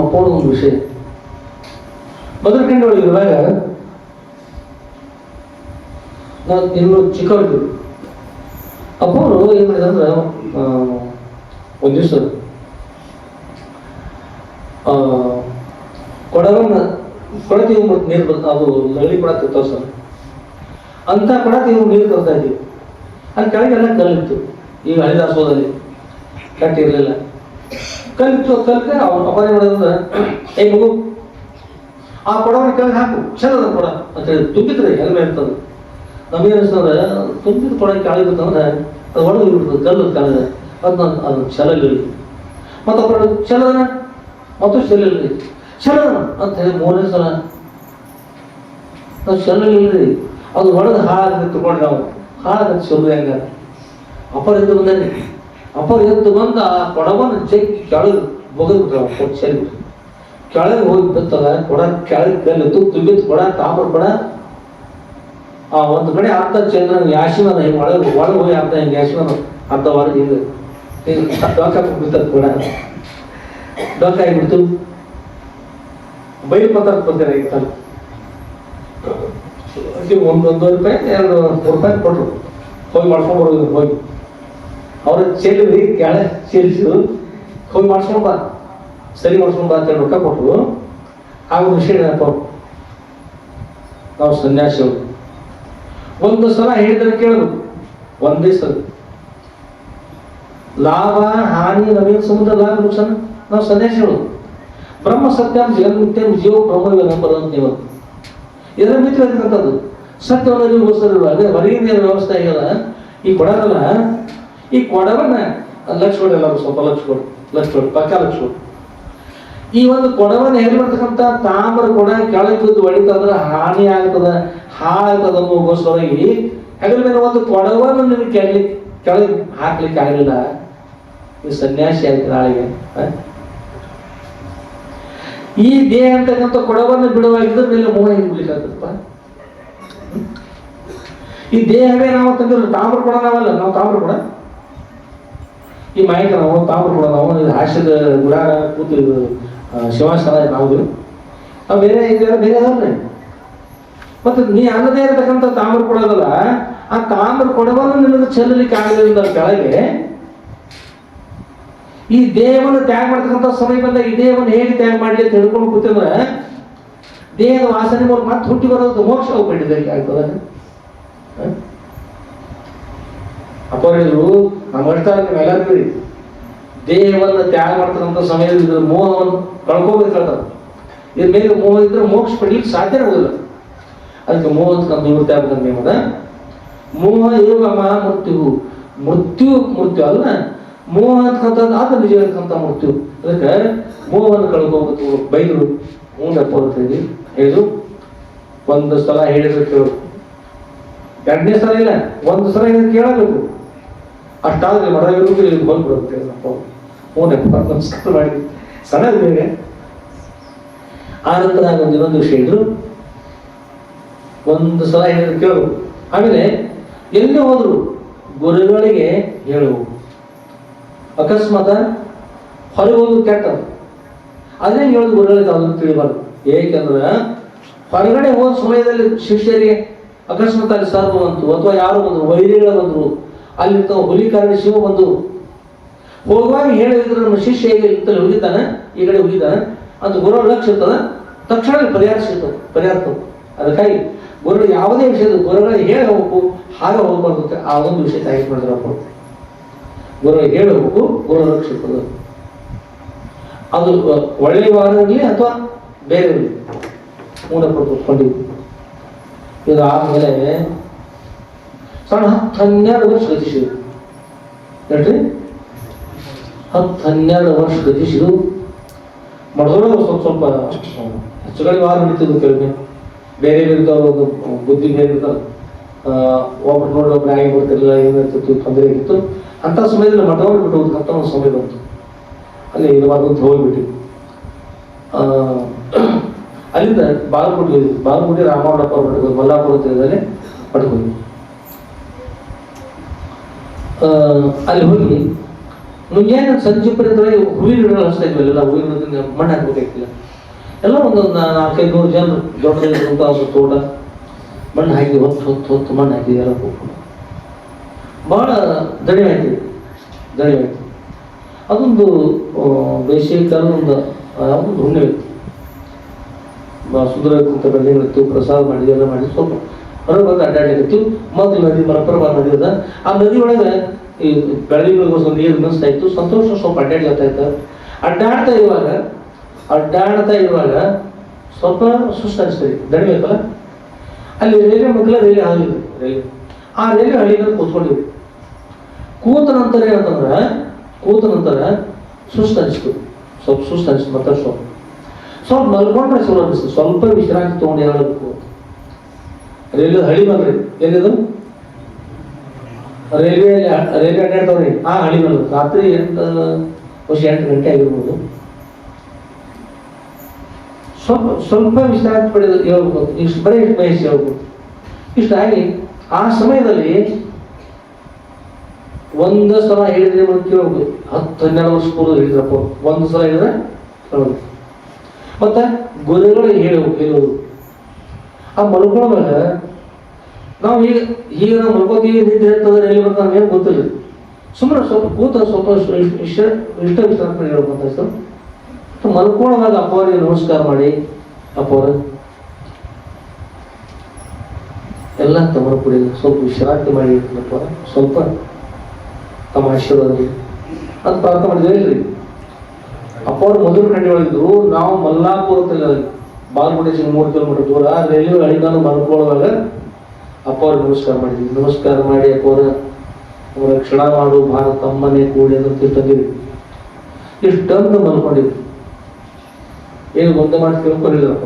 ಅಪ್ಪನ ಒಂದು ವಿಷಯ. ಬದರ್ಕಂಡಿ ಒಳಗೆ ಇರುವಾಗ ನಾನು ಇನ್ನು ಚಿಕ್ಕವರಿದ್ದರು ಅಪ್ಪವರು ಏನು ಮಾಡಿದಂದ್ರೆ ಒಂದು ದಿವಸ ಕೊಡವನ್ನ ಕೊಡ ನೀವು ನೀರು ಬರ್ತ ಅದು ನಳ್ಳಿ ಕೊಡ ತಿರ್ತಾವ ಸರ್. ಅಂತ ಕೊಡ ತೀವ್ರ ನೀರು ತರ್ತಾ ಇದ್ದೀವಿ ಅಲ್ಲಿ ಕೆಳಗೆಲ್ಲ ಕಲ್ಲಿತ್ತು. ಈಗ ಹಳಿದಾಸೋದಲ್ಲಿ. ಕಟ್ಟಿ ಇರಲಿಲ್ಲ ಕಲ್ಲಿತ್ತು ಕಲ್ಕ ಅವ್ರ ಅಪಾಯ ಮಾಡೋದನ್ನ ಏ ಆ ಕೊಡವನ್ನು ಕೆಳಗೆ ಹಾಕು ಚಲದ ಕೊಡ ತುಂಬಿದ್ರೆ ಹೆಲ್ಮೆ ಇರ್ತದೆ ನಮಗೆ ಅನಿಸ್ತಂದ್ರೆ ತುಂಬಿದ ಕೊಡ ಕೆಳಗಿರ್ತಂದ್ರೆ ಅದು ಒಳಗೆ ಕಲ್ಲು ಕೆಳಗೆ. ಅದನ್ನ ಅದು ಚಲಲ್ಲಿ ಮತ್ತು ಅಪ್ಪ ಚಲದನ ಮತ್ತು ಚೆಲ್ಲಲ್ಲಿ ಚಲನ ಅಂತ ಹೇಳಿ ಮೂರನೇ ಸಲ ನಾವು ಚೆಲ್ಲಲ್ಲಿ ಅದು ಹೊಡೆದು ಹಾಳಾಗಿ ನಾವು ಹಾಳಾಗ ಚೆಲ್ಲುದು ಹೆಂಗ ಅಪ್ಪರ ಎದ್ದು ಇತ್ತು ಎದ್ದು ಬಂದ ಆ ಕೊಡವನ್ನು ಜಗ್ಗಿ ಕೆಳಗೆ ಅಪ್ಪ ಚೆಲ್ಲಿ ಕೆಳಗೆ ಹೋಗಿ ಬಿತ್ತದ ಕೊಡ ಕೆಳಗೆ ಕಲ್ಲಿತ್ತು ಬಿತ್ತು ಕೊಡ, ತಾಮ್ರ ಕೊಡ. ಆ ಒಂದು ಕಡೆ ಅರ್ಧ ಚಂದ್ರ ಯಾಶಿವನ ಹಿಂಗೆ ಒಳಗೆ ಒಳಗೆ ಹೋಗಿ ಅರ್ಧ ಹಿಂಗೆ ಯಾಶಿವನ ಅರ್ಧ ವಾರ ಹಿಂಗೆ ಹಿಂಗೆ ಡೊಕ್ಕ ಬಿತ್ತದ ಕೂಡ. ಡೊಕ್ಕ ಆಗಿಬಿಡ್ತು ಬೈಲು ಪತ್ರ ಬಂದಿರ ಒಂದೂವರೆ ರೂಪಾಯಿ, ಎರಡು ರೂಪಾಯಿ ಕೊಟ್ಟರು ಹೋಗಿ ಮಾಡ್ಕೊಂಡು ಬರೋದು, ಹೋಗಿ. ಅವ್ರ ಚೆಲ್ಲಿ ಕೆಳ ಚೆಲ್ಲಿಸು ಹೋಗಿ ಮಾಡ್ಸ್ಕೊಂಡು ಬಾ. ಸರಿ ಮಾಡ್ಸ್ಕೊಂಡು ಬಾ ಅಂತ ರೊಕ್ಕ ಕೊಟ್ಟರು ಆಗ ವಿಷಯ ನೆನಪು ನಾವು ಸನ್ಯಾಸಿಗಳು. ಒಂದು ಸಲ ಹೇಳಿದ್ರೆ ಕೇಳಬೇಕು ಒಂದೇ ಸಲ. ಲಾಭ, ಹಾನಿ, ನವೀನ ಸಮುದ್ರ ಲಾಭ, ನುಕ್ಸಾನ? ನಾವು ಸನ್ಯಾಸಿಗಳು. ಬ್ರಹ್ಮ, ಸತ್ಯಂ ಜಗನ್ಮಿತ್ಯಂ ಜೀವ, ಬ್ರಹ್ಮ ಅಂತ ನೀವು ಇದರ ಮಿತ್ರ ಇರ್ತಕ್ಕಂಥದ್ದು ಸತ್ಯವನ್ನು ನೀವು ಅದೇ ಹೊರಗಿನ ವ್ಯವಸ್ಥೆ ಆಗಿಲ್ಲ. ಈ ಕೊಡಗಲ್ಲ. ಈ ಕೊಡವನ್ನ ಲಕ್ಷ ಎಲ್ಲರೂ ಎಲ್ಲ ಸ್ವಲ್ಪ ಲಕ್ಷ ಕೊಡಿ ಲಕ್ಷ ಕೊಡಿ ಪಕ್ಕ ಕೊಡಿ ಈ ಒಂದು ಕೊಡವನ್ನ ಏನ್ ಮಾಡ್ತಕ್ಕಂಥ ತಾಮ್ರ ಕೊಡ ಕೆಳಗೆ ಬಿದ್ದು ಹೊಡಿತಂದ್ರೆ ಹಾನಿ ಆಗ್ತದ, ಹಾಳಾಗ್ತದ ಅನ್ನೋಗೋಸ್ಕರವಾಗಿ ಹೆಗಲ ಮೇಲೆ ಒಂದು ಕೊಡವನ್ನು ನಿಮ್ಗೆ ಕೆಳಗೆ ಕೆಳಗೆ ಹಾಕ್ಲಿಕ್ಕೆ ಆಗಲಿಲ್ಲ. ನೀವು ಸನ್ಯಾಸಿ ಆಯ್ತು ನಾಳೆಗೆ? ಈ ದೇಹ ಅಂತಕ್ಕಂಥ ಕೊಡವನ್ನು ಬಿಡುವಾಗಿದ್ರೆ ಮೇಲೆ ಮೋಹ ಹಿಂಗ್ಲಿಕ್ಕಾಗತ್ತಪ್ಪ ಈ ದೇಹವೇ ನಾವು ತಂದಿರೋ ತಾಮ್ರ ಕೊಡ ನಾವಲ್ಲ, ನಾವು ತಾಮ್ರ ಕೊಡ ಈ ಮಾಹಿತಿ ನಾವು ತಾಮ್ರ ಕೂಡ ನಾವು ಹಾಸ್ಯದ ಗುಡಾರ ಕೂತು ಇದು, ಆ, ಶಿವಾಸನ ನಾವು ನಾವು ಬೇರೆ ಇದೆಲ್ಲ ಬೇರೆ ಅದಾವ್ರಿ ಮತ್ತೆ ನೀ ಅನ್ನದೇ ಇರತಕ್ಕಂಥ ತಾಮ್ರ ಕೊಡೋದಲ್ಲ ಆ ತಾಮ್ರ ಕೊಡವನ್ನು ನಿನಗೆ ಚೆಲ್ಲಲಿಕ್ಕೆ ಆಗಲಿಲ್ಲ ಕೆಳಗೆ ಈ ದೇಹವನ್ನು ತ್ಯಾಗ ಮಾಡ್ತಕ್ಕಂಥ ಸಮಯ ಬಂದಾಗ ಈ ದೇಹವನ್ನು ಹೇಗೆ ತ್ಯಾಗ ಮಾಡಲಿ ಅಂತ ಹೇಳ್ಕೊಂಡು ಕೂತಂದ್ರೆ ದೇಹದ ವಾಸನೆ ಮೂಲಕ ಮತ್ತೆ ಹುಟ್ಟಿ ಬರೋದು ಮೋಕ್ಷ ಹೋಗ್ಬಿಟ್ಟಿದೆ ಆಗ್ತದೆ? ಅಪ್ಪ ಹೇಳಿದ್ರು ನಮ್ಮ ಅಷ್ಟ ನೀವೆಲ್ಲರಿಗೂ ರೀ ದೇಹವನ್ನು ತ್ಯಾಗ ಮಾಡ್ತಕ್ಕಂಥ ಸಮಯದಲ್ಲಿ ಇದ್ರ ಮೋಹವನ್ನು ಕಳ್ಕೋಬೇಕಾಗ್ತದೆ ಇದ್ರ ಮೇಲೆ ಮೋಹ ಇದ್ರೆ ಮೋಕ್ಷ ಪಡೀಲಿಕ್ಕೆ ಸಾಧ್ಯ ಆಗೋದಿಲ್ಲ. ಅದಕ್ಕೆ ಮೋಹ ಅಂತ ನಿವೃತ್ತಿ ಆಗ್ಬೇಕಂತ ನಿಮ್ಮದ ಮೋಹ ಏವ ಮಹಾ ಮೃತ್ಯು? ಮೃತ್ಯು ಮೃತ್ಯು ಅಲ್ಲ. ಮೋಹ ಅಂತಕ್ಕಂಥದ್ದು ಆತ ನಿಜ ಅಂತಕ್ಕಂಥ ಮೃತ್ಯು. ಅದಕ್ಕೆ ಮೋಹವನ್ನು ಕಳ್ಕೋಬೇಕು ಬೈದರು ಹ್ಞೂನಪ್ಪ ಅಂತ ಹೇಳಿ ಹೇಳಿದ್ರು, ಒಂದು ಸಲ ಹೇಳಿದ್ರು ಕೇಳು. ಎರಡನೇ ಸಲ ಇಲ್ಲ, ಒಂದು ಸಲ ಹೇಳಿದ್ರೆ ಕೇಳಬೇಕು. ಅಷ್ಟಾದ್ರೆ ಮರ ಇರುವುದು ಇಲ್ಲಿ ಬಂದ್ಬಿಡುತ್ತೆ ಹ್ಞೂ ಹ್ಞೂನಪ್ಪ ನಮಸ್ಕಾರ ಮಾಡಿ ಬೇರೆ ಆ ನಂತರ ಒಂದು ಇನ್ನೊಂದು ವಿಷಯ ಇದ್ರು ಒಂದು ಸಲ ಹೇಳಿದ್ರು, ಕೇಳು. ಆಮೇಲೆ ಎಲ್ಲಿ ಹೋದ್ರು ಗುರುಗಳಿಗೆ ಹೇಳು. ಅಕಸ್ಮಾತ್ ಹೊರಗೆ ಹೋಗೋದು ಕೆಟ್ಟ. ಅದೇ ಹೇಳೋದು ಗುರುಗಳಿಗೆ ಅದನ್ನು ತಿಳಿಬಾರ್ದು. ಏಕೆಂದ್ರೆ ಹೊರಗಡೆ ಹೋದ ಸಮಯದಲ್ಲಿ ಶಿಷ್ಯರಿಗೆ ಅಕಸ್ಮಾತ್ ಅಲ್ಲಿ ಸರ್ಪ ಬಂತು ಅಥವಾ ಯಾರು ಬಂದರು, ವೈರಿಗಳು ಬಂದ್ರು ಅಲ್ಲಿ ತಾವು ಹುಲಿಕಾರಣ ಶಿವ ಬಂದು ಹೋಗುವಾಗ ಹೇಳಿದ್ರೆ ನಮ್ಮ ಶಿಷ್ಯ ಇತ್ತಲ್ಲಿ ಹೋಗಿದ್ದಾನೆ ಈ ಕಡೆ ಹೋಗಿದ್ದಾನೆ ಅಂತ ಗುರು ಲಕ್ಷ ಇರ್ತದ. ತಕ್ಷಣ ಪರಿಹಾರ ಸಿಗ್ತದೆ, ಪರಿಹಾರ. ಅದಕ್ಕಾಗಿ ಗುರು ಯಾವುದೇ ವಿಷಯದ ಗುರುಗಳಿಗೆ ಹೇಳಿ ಹೋಗ್ಬೇಕು, ಹಾಗೆ ಹೋಗ್ಬಾರ್ದು ಆ ಒಂದು ವಿಷಯ ತಾಯಿ ಮಾಡಿದ್ರಪ್ಪ ಗುರು ಹೇಳಿ ಹೋಗ್ಬೇಕು ಗುರು ಲಕ್ಷ ಇರ್ತದೆ. ಅದು ಒಳ್ಳೆಯ ವಾರದಲ್ಲಿ ಅಥವಾ ಬೇರೆ ಇರಲಿ. ಮೂಢಪಟ್ಟುಕೊಂಡಿದ್ವಿ ಇದು ಆದಮೇಲೆ ಸಣ್ಣ ಹತ್ತು ಹನ್ನೆರಡು ವರ್ಷ ಗತಿಸಿದ್ರು ಹೇಳ್ರಿ ಹತ್ತು ಹನ್ನೆರಡು ವರ್ಷ ಗತಿಸಿದ್ರು ಮಡದೊಳಗೆ ಸ್ವಲ್ಪ ಸ್ವಲ್ಪ ಹೆಚ್ಚು ಕಡಿಮೆ ವಾರ ನಡೀತಿದ್ರು ಕೆಲವೊಮ್ಮೆ ಬೇರೆ ಬೇರೆ ಬುದ್ಧಿ ಬೇರೆ ಒಬ್ರು ನೋಡಿ ಒಬ್ರು ಆಗಿ ಬರ್ತಿರಲಿಲ್ಲ ಏನಿರ್ತಿತ್ತು ತೊಂದರೆ ಆಗಿತ್ತು ಅಂಥ ಸಮಯದಲ್ಲಿ ಮಠವನ್ನು ಬಿಟ್ಟು ಹೋಗ್ತಕ್ಕಂಥ ಒಂದು ಸಮಯ ಬಂತು ಅಲ್ಲಿ ಇರಬಾರ್ದು ಹೋಗ್ಬಿಟ್ಟು ಅಲ್ಲಿಂದ ಬಾಗಲಕೋಟೆ ಬಾಗಲಕೋಟೆ ರಾಮಣ್ಣಪ್ಪ ಮಠಕ್ಕೆ ಮಲ್ಲಾಪುರ ಮಠಕ್ಕೆ ಆ, ಅಲ್ಲಿ ಹೋಗಿ ಮುಂಜಾನೆ ಸಂಜೆ ಪರ್ಯಂತ ಹೂವಿನ ಗಿಡಗಳು ಹಚ್ತಾ ಇದ್ವಲ್ಲ ಹೂವಿನ ಮಣ್ಣು ಹಾಕ್ಬೇಕಾಗಿಲ್ಲ ಎಲ್ಲ ಒಂದು ನಾಲ್ಕೈದು ನೂರು ಜನ, ದೊಡ್ಡ ತೋಟ, ಮಣ್ಣು ಹಾಕಿ ಹೊತ್ತು ಹೊತ್ತು ಹೊತ್ತು ಮಣ್ಣು ಹಾಕಿ ಎಲ್ಲ ಭಾಳ ದಣಿ ಆಯ್ತು ದಣಿ ಆಯ್ತು. ಅದೊಂದು ಬೇಸಿಗೆ ಕಾಲದ ಒಂದು ಹುಣ್ಣಿಮೆ. ಇತ್ತು ಸುಂದರ ಕುಂತ ಬೆಳ್ಳಿಗಳಿತ್ತು ಪ್ರಸಾದ ಮಾಡಿದ್ವಿ ಎಲ್ಲ ಮಾಡಿ, ಸ್ವಲ್ಪ ಹೊರಗೆ ಬಂದು ಅಡ್ಡಾಡಿತ್ತು ಮೊದಲು ನದಿ, ಮಲಪ್ರಭಾ ನದಿ ಅದ ಆ ನದಿ ಒಳಗೆ ಈ ಬೆಳಗಿಗೋಸ್ಕರ ನೀರು ಮಿಸ್ತಾ ಇತ್ತು. ಸಂತೋಷ ಸ್ವಲ್ಪ ಅಡ್ಡಾಡ್ಲತ್ತಾ ಇತ್ತು. ಅಡ್ಡಾಡ್ತಾ ಇರುವಾಗ ಅಡ್ಡಾಡ್ತಾ ಇರುವಾಗ ಸ್ವಲ್ಪ ಸುಸ್ತು ಅನಿಸ್ತದೆ ದಣಿಬೇಕಲ್ಲ ಅಲ್ಲಿ ರೈಲ್ವೆ ಮಕ್ಕಳ ರೈಲ್ವೆ ಆಗಲಿಲ್ಲ ರೈಲ್ವೆ. ಆ ರೈಲ್ವೆ ಹಳ್ಳಿನಲ್ಲಿ ಕೂತ್ಕೊಂಡಿವಿ. ಕೂತ ನಂತರ ಏನಂತಂದ್ರೆ, ಕೂತ ನಂತರ ಸುಸ್ತು ಅನಿಸ್ತು ಸ್ವಲ್ಪ ಸುಸ್ತು ಅನಿಸ್ತು ಮತ್ತೆ ಸ್ವಲ್ಪ. ಸ್ವಲ್ಪ ಮಲ್ಕೊಂಡ್ರೆ ಚಲೋ ಅನಿಸ್ತು ಸ್ವಲ್ಪ ವಿಶ್ರಾಂತಿ ತೊಗೊಂಡು ಹೇಳಬೇಕು ರೈಲ್ವೆ ಹಳಿ ಬಂದ್ರಿ. ಏನಿದು? ರೈಲ್ವೆ ರೈಲ್ವೆ ಅಡ್ಡಾಡ್ತಾವ್ರಿ. ಆ ಹಳಿ ಬಂದ್ರು. ರಾತ್ರಿ ಎಂಟು, ವರ್ಷ ಎಂಟು ಗಂಟೆ ಆಗಿರ್ಬೋದು. ಸ್ವಲ್ಪ ಸ್ವಲ್ಪ ವಿಶ್ರಾಂತಿ ಪಡೆದು ಹೇಳ್ಬೋದು ಇಷ್ಟು ಬರೀ ಇಷ್ಟು ಬಯಸಿ ಹೇಳ್ಬೋದು ಇಷ್ಟಾಗಿ ಆ ಸಮಯದಲ್ಲಿ ಒಂದು ಸಲ ಹೇಳಿದ್ರೆ ಕೇಳ್ಬೇಕು. ಹತ್ತು, ಹನ್ನೆರಡು ವರ್ಷ ಪೂರ್ವ ಹೇಳಿದ್ರಪ್ಪ. ಒಂದು ಸಲ ಹೇಳಿದ್ರೆ ಮತ್ತೆ ಗುರುಗಳಿಗೆ ಹೇಳಬೇಕು ಹೇಳೋದು ಆ ಮಲ್ಕೊಳ್ಳೋವಾಗ ನಾವು ಈಗ ಈಗ ನಾವು ಮಲ್ಕೋತೀವಿ ನಿದ್ದೆ ಇರ್ತದೆ ಎಲ್ಲಿ ನಮ್ಗೆ ಏನು ಗೊತ್ತಿಲ್ಲ. ಸುಮ್ಮನೆ ಸ್ವಲ್ಪ ಕೂತ ಸ್ವಲ್ಪ ಇಷ್ಟ ಇಷ್ಟ ಇಷ್ಟ ವಿಶ್ರಾಂತಿ ಹೇಳ್ಬೇಕು ಅಂತ ಅನಿಸ್ತು. ಮಲ್ಕೊಳ್ಳೋವಾಗ ಅಪ್ಪ ಅವರಿಗೆ ನಮಸ್ಕಾರ ಮಾಡಿ. ಅಪ್ಪ ಅವ್ರ ಎಲ್ಲ ತಮ್ಮ ಕುಡಿ ಸ್ವಲ್ಪ ವಿಶ್ರಾಂತಿ ಮಾಡಿ ಅಪ್ಪ ಸ್ವಲ್ಪ ತಮ್ಮ ಆಶೀರ್ವಾದ ಅಂತ ಪ್ರಾರ್ಥನೆ ಮಾಡಿದ್ರಿ ಅಪ್ಪ ಮೊದಲು ಕಂಡು ಹೇಳಿದ್ರು ನಾವು ಮಲ್ಲಾಪುರ ಬಾಲ್ಕೋಟೆ ಮೂರು ಕಿಲೋಮೀಟರ್ ದೂರ ರೈಲ್ವೆ ಹಳಿಗಾನು ಮಲ್ಕೊಳ್ಳುವಾಗ ಅಪ್ಪ ಅವ್ರಿಗೆ ನಮಸ್ಕಾರ ಮಾಡಿದ್ವಿ. ನಮಸ್ಕಾರ ಮಾಡಿ ಅಪ್ಪವ್ರ, ಅವರ ಕ್ಷಣ ಮಾಡು, ಭಾರ ತಮ್ಮನೆ ಕೂಡಿ ಅಂತ ತಿಳ್ಕೊಂಡಿದ್ವಿ ಇಷ್ಟೊಂದು ಮಲ್ಕೊಂಡಿದ್ವಿ. ಏನು ಮುಂದೆ ಮಾಡಿ ತಿಳ್ಕೊಂಡಿಲ್ಲ ಅಪ್ಪ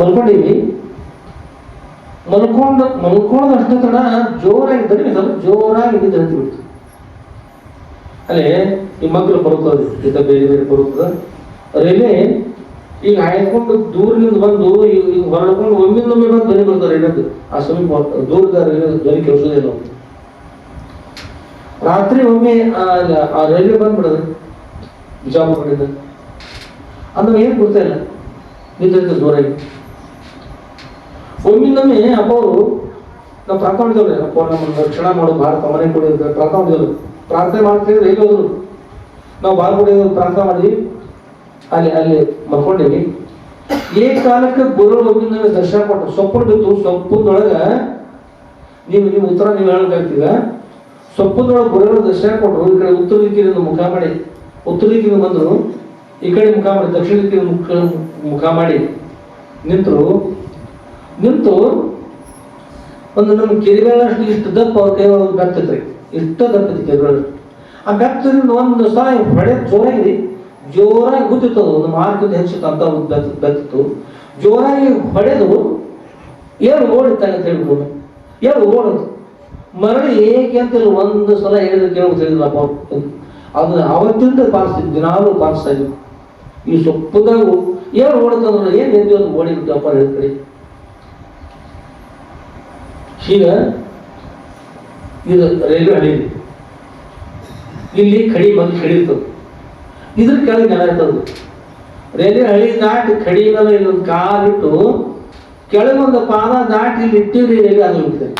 ಮಲ್ಕೊಂಡಿವಿ ಮಲ್ಕೊಂಡ ಮಲ್ಕೊಳ್ಳೋದು ಅಷ್ಟೇ ತಡ ಜೋರಾಗಿದ್ದರೆ ದರಿ ಸ್ವಲ್ಪ ಜೋರಾಗಿ ಇದ್ದಿದ್ದು ಅಂತ ಬಿಡ್ತು. ಅಲ್ಲೇ ಈ ಮಕ್ಕಳು ಬರುತ್ತದೆ ಬೇರೆ ಬೇರೆ ಬರುತ್ತದೆ? ರೈಲ್ವೆ ಈಗ ಹಾಯ್ಕೊಂಡು ದೂರದಿಂದ ಬಂದು ಈಗ ಹೊರಡ್ಕೊಂಡು ಒಮ್ಮಿಂದೊಮ್ಮೆ ಬಂದು ಧ್ವನಿ ಬರ್ತಾರೆ ರೈಲ್ವೆ ಆ ಸಮೀಪ. ದೂರದ ರೈಲ್ವೆ ಧ್ವನಿ ಕೇಳಿಸೋದಿಲ್ಲ. ರಾತ್ರಿ ಒಮ್ಮೆ ಆ ರೈಲ್ವೆ ಬಂದ್ಬಿಡೋದು. ಬಿಜಾಪುರ ಕಡೆಯಿಂದ ಅಂದ್ರೆ ಏನು ಕೊಡ್ತಾ ಇಲ್ಲ. ನಿಂತ ದೂರಾಗಿ ಒಮ್ಮಿಂದೊಮ್ಮೆ ಅಪ್ಪ ಅವರು ನಾವು ಪ್ರಾರ್ಥನೆ ಅಪ್ಪ ನಮ್ಮ ರಕ್ಷಣಾ ಮಾಡು, ಭಾರತ ಮನೆ ಕೊಡಿ ಅಂತ ಪ್ರಾರ್ಥನೆ ಪ್ರಾರ್ಥನೆ ಮಾಡ್ತಿದ್ರೆ ರೈಲ್ವೆ ಹೋದ್ರು? ನಾವು ಬಾರ್ ಕೊಡಿ ಪ್ರಾರ್ಥನೆ ಮಾಡಿದ್ವಿ ಅಲ್ಲಿ ಅಲ್ಲಿ ಮಲ್ಕೊಂಡಿವಿ ಏಕಾಲಕ್ಕೆ ಕಾಲಕ್ಕೆ ಗುರು ಗೋವಿಂದ ದರ್ಶನ ಕೊಟ್ಟು ಸೊಪ್ಪು ಬಿತ್ತು, ಸೊಪ್ಪಿನೊಳಗ ನೀವು ನೀವು ಉತ್ತರ ನೀವು ಹೇಳಬೇಕಾಗ್ತೀಗ ಸೊಪ್ಪದೊಳಗೆ ಗುರುಗಳ ದರ್ಶನ ಕೊಟ್ಟರು ಈ ಕಡೆ ಉತ್ತರ ದಿಕ್ಕಿನಿಂದ ಮುಖ ಮಾಡಿ ಉತ್ತರ ದಿಕ್ಕಿನಿಂದ ಬಂದರು. ಈ ಕಡೆ ಮುಖ ಮಾಡಿ ದಕ್ಷಿಣ ದಿಕ್ಕಿನ ಮುಖ ಮುಖ ಮಾಡಿ ನಿಂತರು. ನಿಂತು ಒಂದು ನಮ್ಮ ಕಿರಿಗಳಷ್ಟು ಇಷ್ಟು ದಪ್ಪ ಅವ್ರ ಕೈ ಇಷ್ಟ ದಪ್ಪ ಐತಿ ಕೆರೆಗಳು. ಆ ಬೆತ್ತದಿಂದ ಒಂದು ಸಲ ಹೊಡೆ ಜೋರಾಗಿ ಜೋರಾಗಿ ಗುದ್ದಿತ್ತು ಅದು ಒಂದು ಅಂತ ಒಂದು ಬೆತ್ತ ಬೆತ್ತಿತ್ತು ಜೋರಾಗಿ ಹೊಡೆದು ಏನು ಓಡಿತ ಅಂತ ಹೇಳ್ಬೋದು ಏನು ಓಡೋದು ಮರಳಿ ಏಕೆ ಅಂತೇಳಿ ಒಂದು ಸಲ ಹೇಳಿದ್ರೆ ಕೇಳೋದು ಹೇಳಿದ್ರಪ್ಪ ಅದು ಅವತ್ತಿಂದ ಪಾಲಿಸ್ತಿದ್ವಿ ದಿನಾಲು ಪಾಲಿಸ್ತಾ ಇದ್ವಿ. ಈ ಸೊಪ್ಪದಾಗ ಏನು ಓಡುತ್ತಂದ್ರೆ ಏನು ಎದ್ದು ಓಡಿ ಬಿಟ್ಟಪ್ಪ ಹೇಳ್ತೀರಿ. ಈಗ ಇದು ರೈಲ್ವೆ ಹಳಿ ಇಲ್ಲಿ ಕಡಿ ಬಂದು ಕಡಿರ್ತದೆ ಇದ್ರ ಕೆಳಗೆ ನೆಲ ಇರ್ತದೆ. ಹಳಿ ದಾಟಿ ಕಡಿ ಇಲ್ಲೊಂದು ಕಾಲಿಟ್ಟು ಕೆಳಗೊಂದು ಪಾದ ದಾಟಿ ಇಲ್ಲಿ ಇಟ್ಟಿವ್ರಿ ರೈಲ್ವೆ ಅದು ಹೋಗ್ತದೆ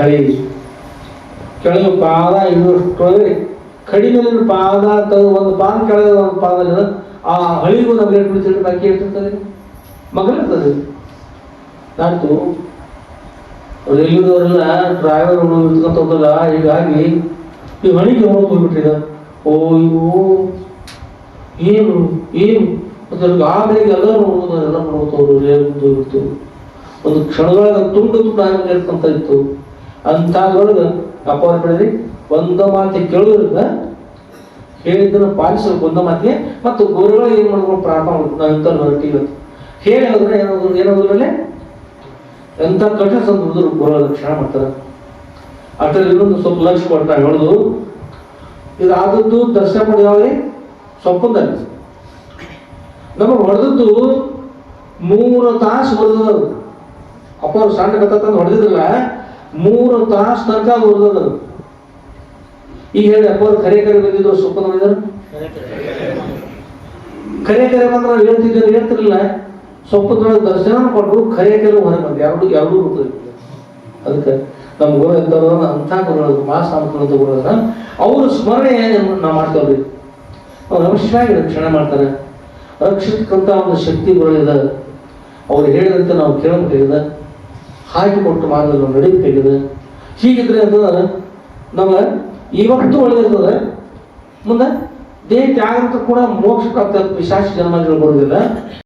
ಹಳಿ ಕೆಳಗೆ ಪಾದ ಇರುವಷ್ಟೊಳಗೆ ಕಡಿಮೆ ಪಾದ ತೆಗೆದು ಒಂದು ಪಾದ ಕೆಳಗೆ ಒಂದು ಪಾದ ಆ ಹಳಿಗೂ ನಮ್ಗೆ ಬಿಡ್ತಿದ್ರೆ ಬಾಕಿ ಇರ್ತದೆ ಮಗಳಿರ್ತದೆ ನಾಲ್ಕು ರೈಲ್ವೆದವರೆಲ್ಲ ಡ್ರೈವರ್ ಇಟ್ಕೊಂತ ಹೋಗಲ್ಲ ಹೀಗಾಗಿ ಈ ಹಣಿಗೆ ಹೋಗಿ ಹೋಗ್ಬಿಟ್ರಿದ ಓ ಇವು ಏನು ಏನು? ಅದ್ರಲ್ಲಿ ಆ ಬೆಳಿಗ್ಗೆ ಎಲ್ಲ ನೋಡ್ಬೋದು ಎಲ್ಲ ನೋಡ್ಬೋದು ರೇಲ್ ಒಂದು ಕ್ಷಣಗಳ ತುಂಡು ತುಂಡು ಆಗಿ ಇರ್ತಂತ ಇತ್ತು. ಅಂಥದ್ರೊಳಗೆ ಅವ್ರ ಬೆಳೆದ್ರಿ ಒಂದು ಮಾತು ಕೇಳೋದ್ರಿಂದ ಹೇಳಿದ್ದನ್ನು ಪಾಲಿಸಬೇಕು ಬಂದ ಮತ್ತೆ ಮತ್ತು ಗುರುಗಳು ಏನು ಮಾಡ್ಕೊಂಡು ಪ್ರಾರಂಭ ಹೊರಟಿ ಇವತ್ತು? ಹೇಳಿ ಅದ್ರ ಏನಾದ್ರು ಏನಾದ್ರಲ್ಲಿ ಎಂಥ ಕಠಿಣ ಸಂದರ್ಭದಲ್ಲಿ ಗುರುಗಳ ರಕ್ಷಣೆ ಮಾಡ್ತಾರೆ. ಅಷ್ಟರಲ್ಲಿ ಇನ್ನೊಂದು ಸ್ವಲ್ಪ ಲಕ್ಷ ಕೊಟ್ಟ ಹೇಳುದು ಇದು ಆದದ್ದು ದರ್ಶನ ಮಾಡಿ ಯಾವ್ರಿ ಸೊಪ್ಪಂದಲ್ಲಿ ನಮಗೆ ಹೊಡೆದದ್ದು ಮೂರು ತಾಸು ಹೊಡೆದದ್ದು. ಅಪ್ಪ ಅವ್ರು ಸಣ್ಣ ಕತ್ತ ಹೊಡೆದಿದ್ರಲ್ಲ ಮೂರು ತಾಸು ತನಕ ಹೊಡೆದದು ಈಗ ಹೇಳಿ ಅಪ್ಪ ಕರೆ ಕರೆ ಬಂದಿದ್ರು, ಸೊಪ್ಪನ ಬಂದಿದ್ರು? ಕರೆ ಕರೆ ಬಂದ್ರೆ ನಾವು ಹೇಳ್ತಿದ್ದೇವೆ ಹೇಳ್ತಿರಲಿಲ್ಲ. ಸೊಪ್ಪದೊಳಗೆ ದರ್ಶನ ಕೊಟ್ಟರು ಕರೆ ಕರೆ ಹೊರಗೆ ಬಂದು ಎರಡು ಎರಡೂ ಬರ್ತದೆ ಅದಕ್ಕೆ ನಮ್ಮ ಗುರು ಎಂತವ್ರು ಅಂಥ ಗುರುಗಳು ಮಾಸ ಅಂತ ಗುರುಗಳ ಅವ್ರ ಸ್ಮರಣೆ ನಾವು ಮಾಡ್ತೇವ್ರಿ? ಅವ್ರು ಅವಶ್ಯವಾಗಿ ರಕ್ಷಣೆ ಮಾಡ್ತಾರೆ. ರಕ್ಷಿತಕ್ಕಂಥ ಒಂದು ಶಕ್ತಿಗಳಿದೆ ಅವ್ರು ಹೇಳಿದಂತೆ ನಾವು ಕೇಳಬೇಕಾಗಿದೆ. ಹಾಕಿಕೊಟ್ಟು ಮಾರ್ಗದಲ್ಲಿ ನಾವು ನಡೀಬೇಕಾಗಿದೆ ಹೀಗಿದ್ರೆ ಅಂತಂದ್ರೆ ನಮ್ಮ ಇವತ್ತು ಒಳ್ಳೆಯದಿರ್ತದೆ ಮುಂದೆ ದೇಹ ತ್ಯಾಗಂತ ಕೂಡ ಮೋಕ್ಷ ಅಂತ ಪಿಶಾಚಿ ಜನ್ಮಗಳು ಬರುವುದಿಲ್ಲ.